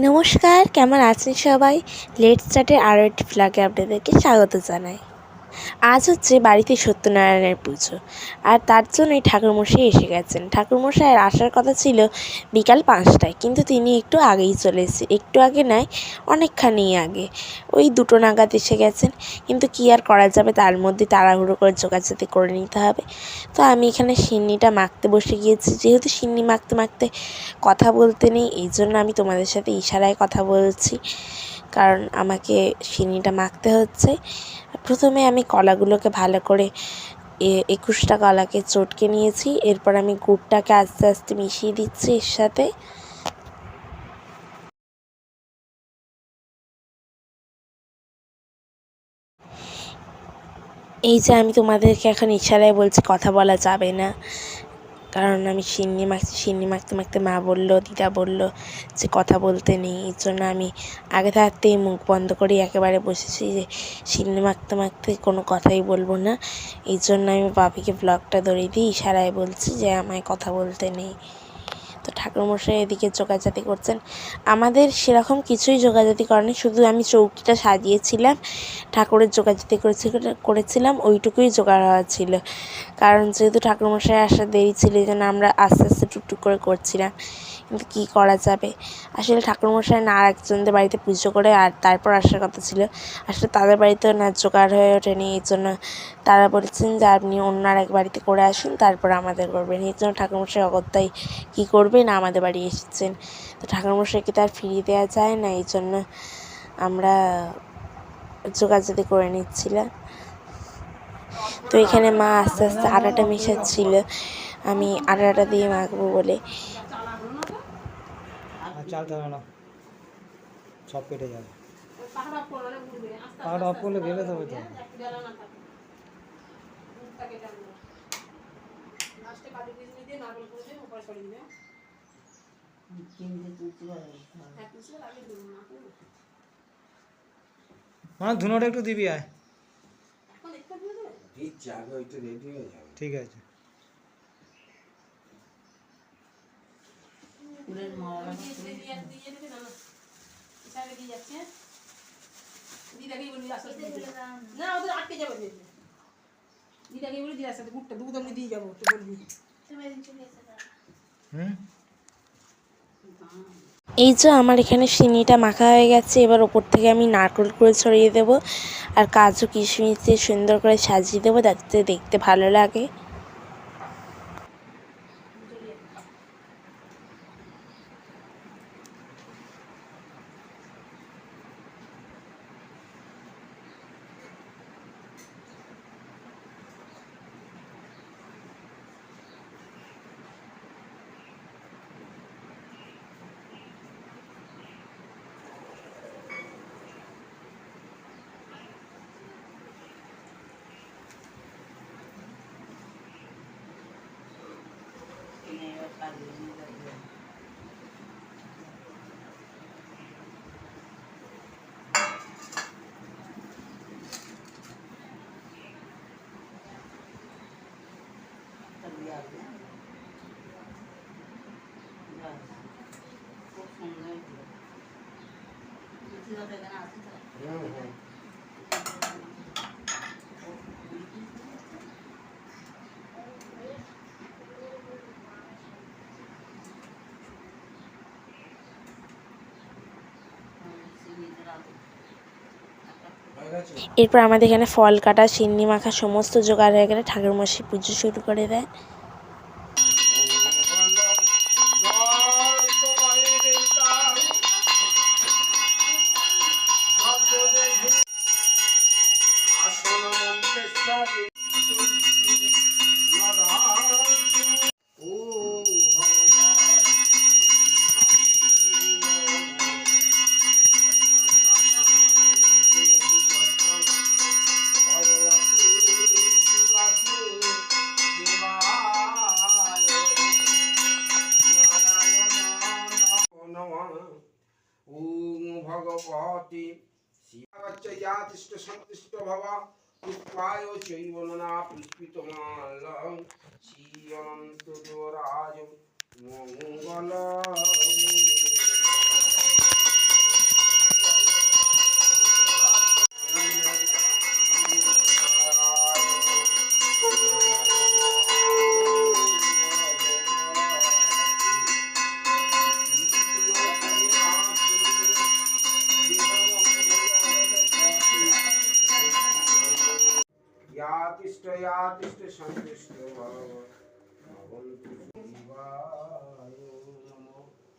নমস্কার কেমন আছেন সবাই? লেট স্টার্টের আরও একটি ফ্ল্যাগে আপনাদেরকে স্বাগত জানাই। আজ হচ্ছে বাড়িতে সত্যনারায়ণের পুজো। আর তার জন্যই ঠাকুরমশাই এসে গেছেন। ঠাকুরমশাইয়ের আসার কথা ছিল বিকাল পাঁচটায়, কিন্তু তিনি একটু আগেই চলে এসেছে একটু আগে নয়, অনেকখানি আগে। ওই দুটো নাগাদ এসে গেছেন, কিন্তু কী আর করা যাবে তার মধ্যে তাড়াহুড়ো করে জোগাড়জাতি করে নিতে হবে। তো আমি এখানে সিন্নিটা মাখতে বসে গিয়েছি। যেহেতু সিন্নি মাখতে মাখতে কথা বলতে নেই, এই জন্য আমি তোমাদের সাথে ইশারায় কথা বলছি। কারণ আমাকে সিন্নিটা মাখতে হচ্ছে। প্রথমে আমি কলাগুলোকে ভালো করে একুশটা কলাকে চটকে নিয়েছি। এরপর আমি গুড়টাকে আস্তে আস্তে মিশিয়ে দিচ্ছি এর সাথে। এই যে আমি তোমাদেরকে এখন ইশারায় বলছি, কথা বলা যাবে না। কারণ আমি সিন্নি মাখছি সিন্নি মাখতে মাখতে মা বলল, দিদা বলল যে কথা বলতে নেই। এর জন্য আমি আগে থাকতেই মুখ বন্ধ করে একেবারে বসেছি যে সিন্নি মাখতে মাখতে কোনো কথাই বলব না। এই জন্য আমি বাপিকে ব্লগটা ধরিয়ে দিই, ইশারায় বলছি যে আমায় কথা বলতে নেই। তো ঠাকুরমশাই এদিকে যোগাযোগি করছেন। আমাদের সেরকম কিছুই যোগাযোগি করেনি, শুধু আমি চৌকিটা সাজিয়েছিলাম, ঠাকুরের যোগাযোগি করেছি, করেছিলাম, ওইটুকুই জোগাড় হওয়া ছিল। কারণ যেহেতু ঠাকুরমশাই আসার দেরি ছিল, এই জন্য আমরা আস্তে আস্তে টুকটুক করে করছিলাম। কী করা যাবে? আসলে ঠাকুরমশাই না একজনদের বাড়িতে পুজো করে আর তারপর আসার কথা ছিল। আসলে তাদের বাড়িতেও না জোগাড় হয়ে ওঠেনি, এই জন্য তারা বলেছেন যে আপনি অন্য এক বাড়িতে করে আসুন, তারপর আমাদের করবেন। এই জন্য ঠাকুরমশাই অগত্যাই কী করবেন? আমাদের বাড়ি এসেছেন। তো ঠাকুরমশাইকে তো আর ফিরিয়ে দেওয়া যায় না, এই জন্য আমরা জোগাড়জাতি করে নিচ্ছিলাম। তো এখানে মা আস্তে আস্তে আটাটা মেশাচ্ছিল। আমি আটাটা দিয়ে মাখবো বলে। আর চালতে হবে না। সব কেটে যাবে পাহাড় অফ করলে গেলে তবে তো মানে ধুনোটা একটু দিবি আয়। ঠিক আছে। না ওদের আটকে যাবে দিদাকে বলে দিদার সাথে গুড়টা দুধ আমি দিয়ে যাব তো বলবি হুম এই যে আমার এখানে সিনিটা মাখা হয়ে গেছে এবার ওপর থেকে আমি নারকেল করে ছড়িয়ে দেবো আর কাজু কিশমিশ দিয়ে সুন্দর করে সাজিয়ে দেবো যাতে দেখতে ভালো লাগে। 不要，不要，不要，不要，不要，不要，不，এরপর আমাদের এখানে ফল কাটা, সিন্নি মাখা, সমস্ত জোগাড় হয়ে গেলে ঠাকুরমশাই পুজো শুরু করে দেয়।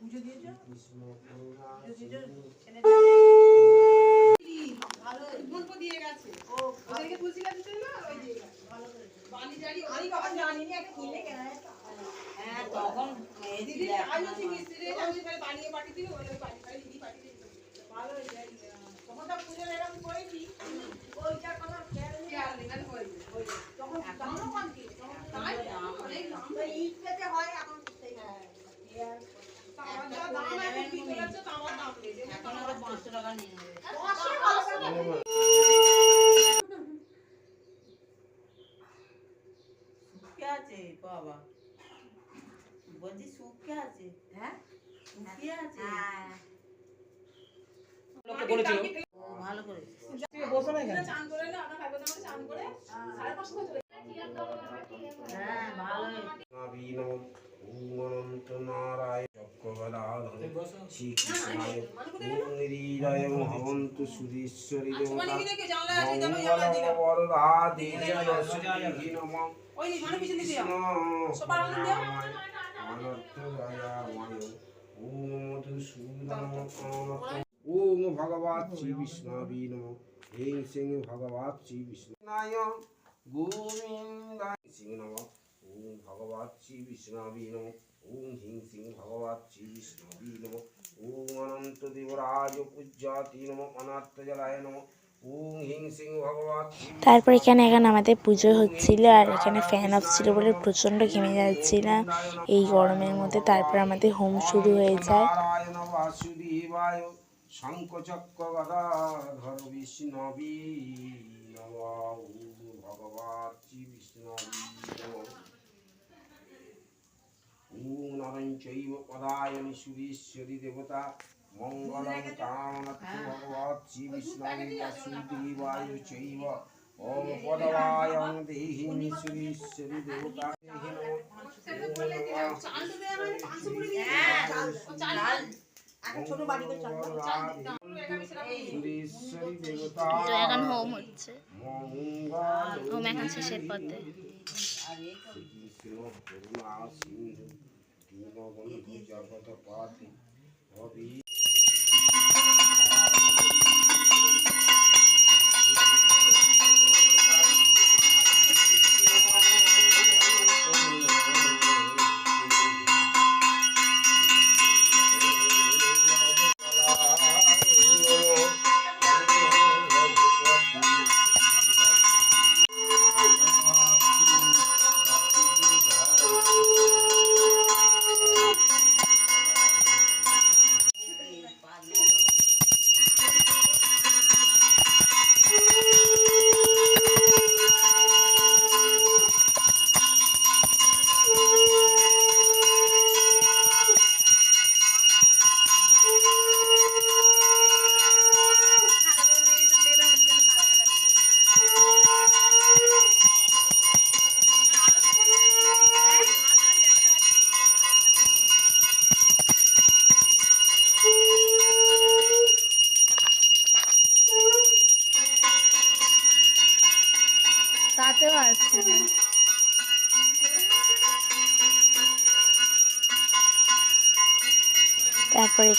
পুজো দিয়েছ কৃষ্ণ করুণা গল্প দিয়ে গেছে ওদেরকে তুলসী গাছ দিতে না ওই দিয়ে গেছে বালি জারি আমি কখন জানিনি একটা কিনে কেনা হ্যাঁ তখন দিদি আজ হচ্ছে মিস্ত্রি আমি তাহলে বানিয়ে পাঠিয়ে দিবি ওই বাড়ি বাড়ি দিদি পাঠিয়ে দিবি ভালো হয়ে যায় তখন তো পুজো এরকম করেছি ওইটা কোনো খেয়াল নেই খেয়াল নেই মানে হয়ে যায় হয়ে যায়। তখন দামও কম ছিল তখন তাই অনেক দাম ইট পেতে হয় এখন সেই তামার যা দাম এখন পিতলের চেয়ে তামার দাম বেশি এখন আবার পাঁচশো টাকা নিয়ে নেবে শুকিয়ে আছে বাবা। বলছি শুকিয়ে আছে? হ্যাঁ? শুকিয়ে আছে? ও ভালো করেছে চান করে না আপনার চান করে সাড়ে পাঁচশো চলে হ্যাঁ ভালো হয়েছে হবন্তু সুরেশ্বরী রাধে ওম ভগবত শ্রী বিষ্ণবী নম। হেং সিং ভগবত শ্রী বিষ্ণু গোবিন্দ সিং নম। ওম ভগবত শ্রী বিষ্ণবী নম। ওম হিং সিং ভগবাত শ্রী বিষ্ণবী নম অনন্ত দেবরাজ পূজ্যাতি নম অনাত্ম জলায় নম তারপর এখানে এখন আমাদের পুজো হচ্ছিল আর এখানে ফ্যান অফ ছিল বলে প্রচণ্ড ঘেমে যাচ্ছিলাম এই গরমের মধ্যে তারপর আমাদের হোম শুরু হয়ে যায়। শঙ্কচক্র ওম পদবায়ং দেহিং সুরেশ্বরী দেবতা দেহি নমঃ চাল তো দেওয়া হয়নি পাঁচশো করে দিয়ে চাল এখন হোম হচ্ছে হোম এখন শেষের পথে দীনবন্ধু জগৎপতি হরি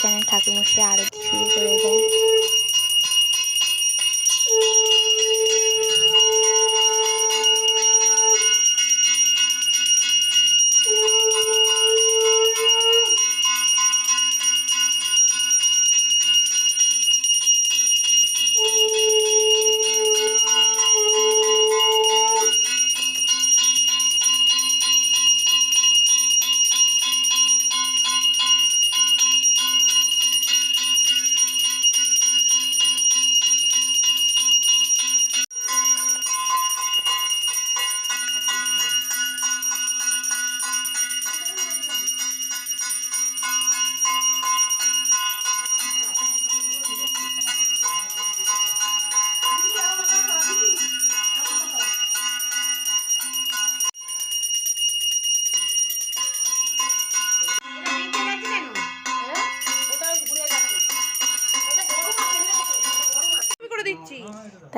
তারপর এখানে ঠাকুরমশাই আরতি শুরু করে দেয়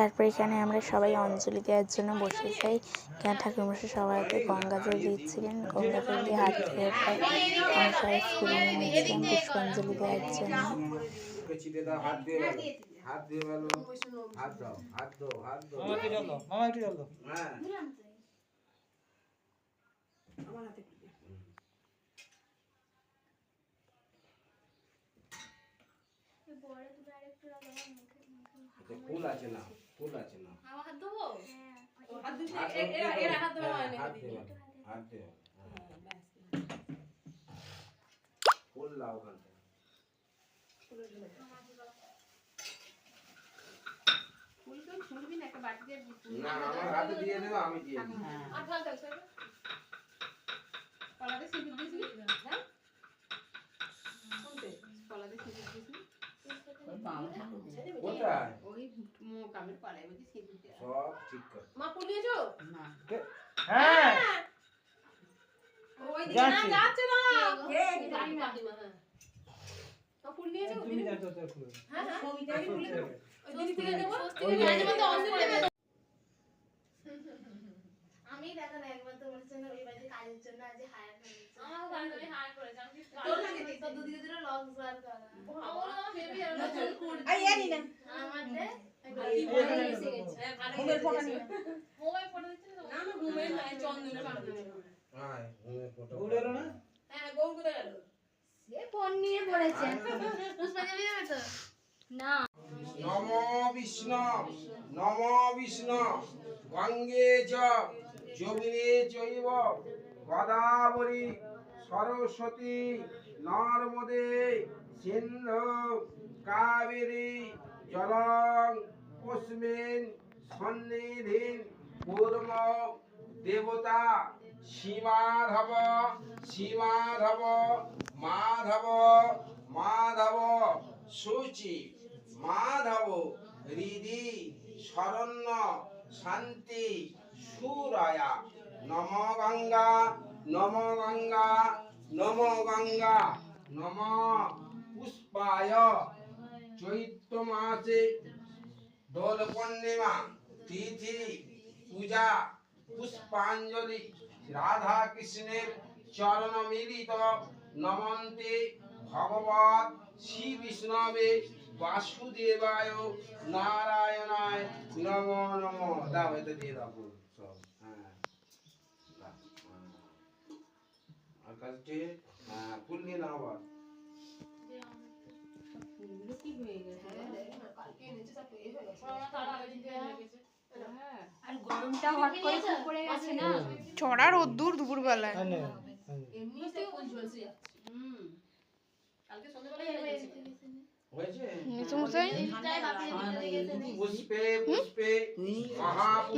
তারপর এখানে আমরা সবাই অঞ্জলি দেওয়ার জন্য বসে যাই। এখানে ঠাকুরমশাই সবার হাতে গঙ্গা জল দিচ্ছিলেন। গঙ্গা জল দিয়ে হাত ধুয়ে আমরা সবাই ফুলে নিয়েছিলাম পুষ্পাঞ্জলি দেওয়ার জন্য। হাত আচ্ছা, ফুল আছে না। ফুল আছে না হাত দিতে হাত এ- এরা- এরা হাত দেওয়া হ্যাঁ, হয়নি হাত দিদি। দেও, হাত দেও, হ্যাঁ। ফুল লাও ওখান থেকে। ফুল তো ছুঁড়বি না একটা বাটিতে না আমার হাতে দিয়ে দেবো আমি দিয়ে দিই হ্যাঁ আর ঢাল দাও স্যার কলাতে সিঁদুর দিয়েছিলি হ্যাঁ কোনতে কলাতে সিঁদুর দিয়েছিলি ওই বাবা ঠাকুর দিয়েছে। কোথায়? ওই কামের পালায় বলছি সিঁদুর সব ঠিক কর। মা ফুল না হ্যাঁ। ওই দিকে। না যাচ্ছে না। কে? জানি না। কাকিমা, হ্যাঁ। মা ফুল নিয়েছো তুমি যাচ্ছ তো ফুল হ্যাঁ হ্যাঁ। ছবিটা আমি। ওই ওই দেখো একবার তোমার জন্য ওই বাড়িতে কাজের জন্য আজ হায়ার করেছি আমার বাড়ি আমি হায়ার করেছি আমি কিছু তোর লাগে তো করা নতুন না আমাদের হ্যাঁ, ভালোই ঘুমের ফোঁটা নিয়ে। মোবাইল ফটো দিচ্ছে না না না ঘুমের নাই চন্দনের ফটো হ্যাঁ ঘুমের ফটো। ঘুরে না? হ্যাঁ গৌর কোথায় গেল? সে ফোন নিয়ে পড়েছে। পুষ্পাঞ্জলি দেবে তো? না। নম বিষ্ণু নম বিষ্ণু। গঙ্গে চ যমুনে চৈব। গদাবরী সরস্বতী। নর্মদে সিন্ধু কাবেরী জলং কস্মিন সন্নিধিন পূর্ব দেবতা সীমাধব সীমাধব মাধব মাধব, সূচি, মাধব, হৃদি, শরণ্য, শান্তি, সুরায়া, নম গঙ্গা নম গঙ্গা নম গঙ্গা, নম পুষ্পায়। চৈত্র মাসে দোল পূর্ণিমা, তিথি, পূজা, পুষ্পাঞ্জলি রাধা কৃষ্ণের চরণ মিলিত নমন্তে ভগবত শ্রী বিষ্ণবে বাসুদেবায় নারায়ণায় নম নম। এটা দিয়ে আর কাছে হ্যাঁ ফুল নিয়ে নাও আবার। ফুলগুলো কি হয়ে গেছে কালকে এনেছে সব হয়ে গেছে তার আগের দিন দিয়ে গেছে আর গরমটা হট করে খুব পড়ে গেছে না রোদ্দুর দুপুরবেলায় ফুল ঝলসে যাচ্ছে হুম কালকে সন্ধ্যাবেলায় হয়েছে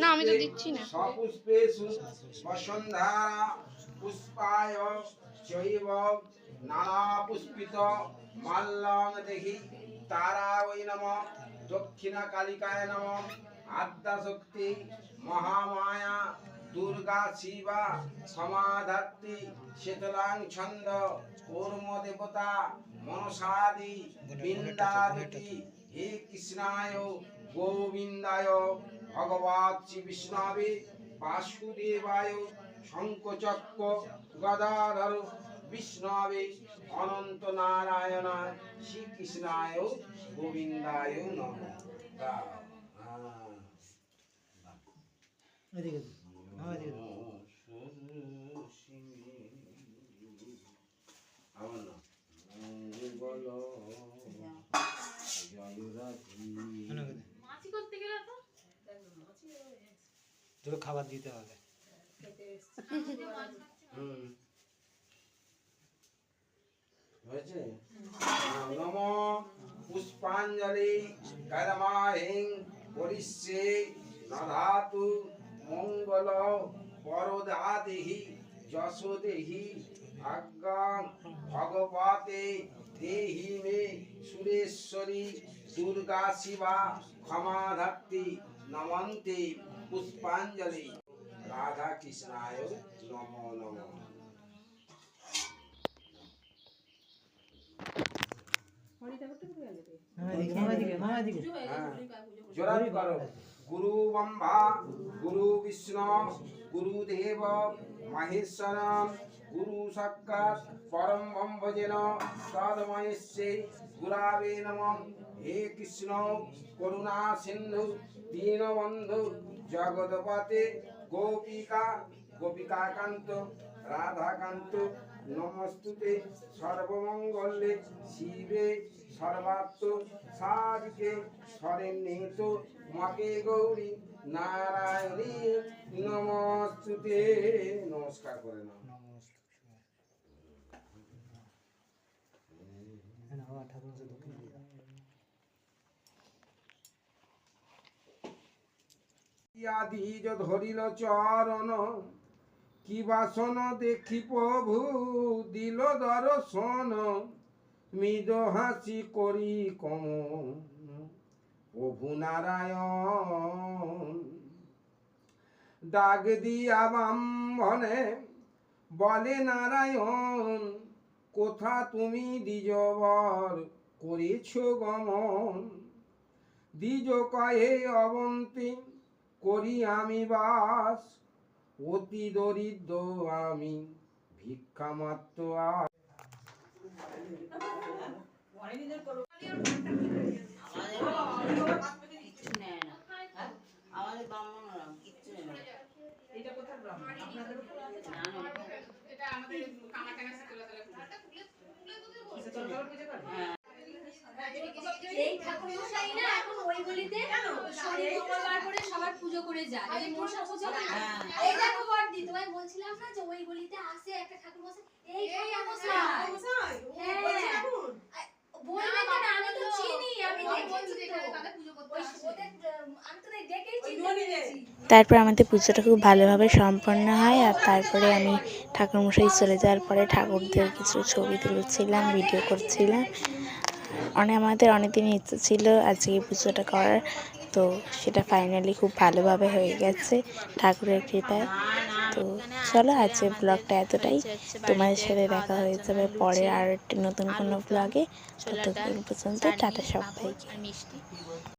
আমি তো দিচ্ছি না। সপুষ্পে বসুন্ধরা। পুষ্পায় চৈব নানা পুষ্পিত মাল্যং দেখি তারা ওই কালিকায় নম। আদ্যা শক্তি মহামায়া দুর্গা শিবা সমাধাত্রী শীতলাং ছন্দ কর্ম দেবতা মনসাদি বৃন্দাবতী হে কৃষ্ণায় গোবিন্দায় ভগবত শ্রী বিষ্ণবে বাসুদেবায় শঙ্কচক্র গদাধর বিষ্ণবে অনন্ত নারায়ণায় শ্রীকৃষ্ণায় গোবিন্দায় নম। আমার মঙ্গল। জয়রাধি দুটো খাবার দিতে হবে। মঙ্গল পরদাদেহি যশোদেহি আজ্ঞাং ভগবতে দেহি মে সুরেশ্বরী দুর্গা শিবা ক্ষমাধাত্রী নমন্তে পুষ্পাঞ্জলি রাধা কৃষ্ণায় নম নম জোরাত করো গুরু ব্রহ্মা গুরু বিষ্ণু গুরুদেব মহেশ্বর গুরু সাক্ষাৎ পরম ব্রহ্ম যেন তদময়স্যে গুরাবে নম হে কৃষ্ণ করুণা সিন্ধু দীনবন্ধু জগৎপতে গোপিকা গোপিকাকান্ত রাধাকান্ত নমস্তুতে সর্বমঙ্গলে শিবে সর্বাত্ম সাধিকে শরণ্যেত মাকে গৌরী নারায়ণী নমস্তুতে নমস্কার করে নাও হ্যাঁ, বাবা ঠাকুর দক্ষিণ দিয়ে ধরিল চরণ, কি বাসন দেখি প্রভু দিল দর্শন, মৃদ হাসি করি কম প্রভু নারায়ণ। ডাক দিয়া বামনে বলে নারায়ণ কোথা তুমি দ্বিজবর করেছ গমন। দ্বিজ কয়ে অবন্তি করি আমি বাস অতি দরিদ্র আমি ভিক্ষা মাত্র? আমাদের ব্রাহ্মণরা কিচ্ছু নেয় না এটা কোথায় ব্রাহ্মণ আপনাদের আছে। না, না, কিসে তরকারি পুজো করে হ্যাঁ এই ঠাকুর মশাই না এখন ওই গলিতে শনি মঙ্গলবার করে সবার পুজো করে যায় এই মনসা পুজো হ্যাঁ। এই দেখো বর্দি তোমায় বলছিলাম না যে ওই গলিতে আসে একটা ঠাকুর মশাই। এই ঠাকুর মশাই। হ্যাঁ। বলবেন কেন আমি তো চিনি আমি দেখেছি তো। আমি তো চিনি তারপর আমাদের পুজোটা খুব ভালোভাবে সম্পন্ন হয় আর তারপরে আমি ঠাকুরমশাই চলে যাওয়ার পরে ঠাকুরদের কিছু ছবি তুলছিলাম ভিডিও করছিলাম। অনেক আমাদের অনেকদিন ইচ্ছে ছিল আজকে পুজোটা করার, তো সেটা ফাইনালি খুব ভালোভাবে হয়ে গেছে, ঠাকুরের কৃপায়। তো চলো, আজকে ব্লগটা এতটাই। তোমাদের সাথে দেখা হয়ে যাবে পরে আর একটি নতুন কোনো ব্লগে ততক্ষণ পর্যন্ত টাটা সবাইকে।